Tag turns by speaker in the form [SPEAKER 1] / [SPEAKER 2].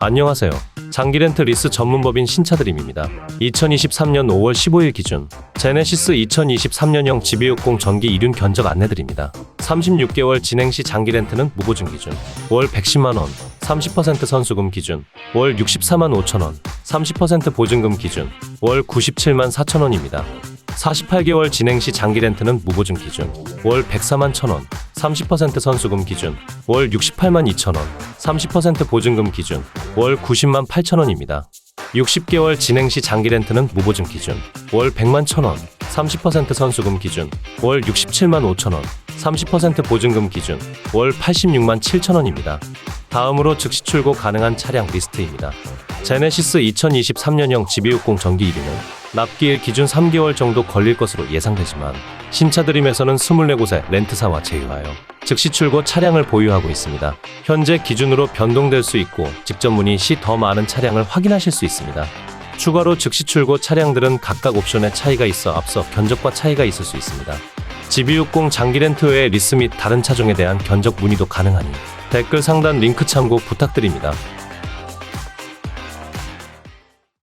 [SPEAKER 1] 안녕하세요. 장기 렌트 리스 전문법인 신차드림입니다. 2023년 5월 15일 기준 제네시스 2023년형 GV60 전기 이륜 견적 안내드립니다. 36개월 진행 시 장기 렌트는 무보증 기준 월 110만 원, 30% 선수금 기준 월 64만 5천 원, 30% 보증금 기준 월 97만 4천 원입니다. 48개월 진행 시 장기 렌트는 무보증 기준 월 104만 1천 원 30% 선수금 기준 월 68만 2천원 30% 보증금 기준 월 90만 8천원입니다. 60개월 진행 시 장기 렌트는 무보증 기준 월 100만 1천원 30% 선수금 기준 월 67만 5천원 30% 보증금 기준 월 86만 7천원입니다. 다음으로 즉시 출고 가능한 차량 리스트입니다. 제네시스 2023년형 GV60 전기 1위는 납기일 기준 3개월 정도 걸릴 것으로 예상되지만 신차드림에서는 24곳의 렌트사와 제휴하여 즉시 출고 차량을 보유하고 있습니다. 현재 기준으로 변동될 수 있고 직접 문의 시 더 많은 차량을 확인하실 수 있습니다. 추가로 즉시 출고 차량들은 각각 옵션에 차이가 있어 앞서 견적과 차이가 있을 수 있습니다. GV60 장기 렌트 외에 리스 및 다른 차종에 대한 견적 문의도 가능하니 댓글 상단 링크 참고 부탁드립니다.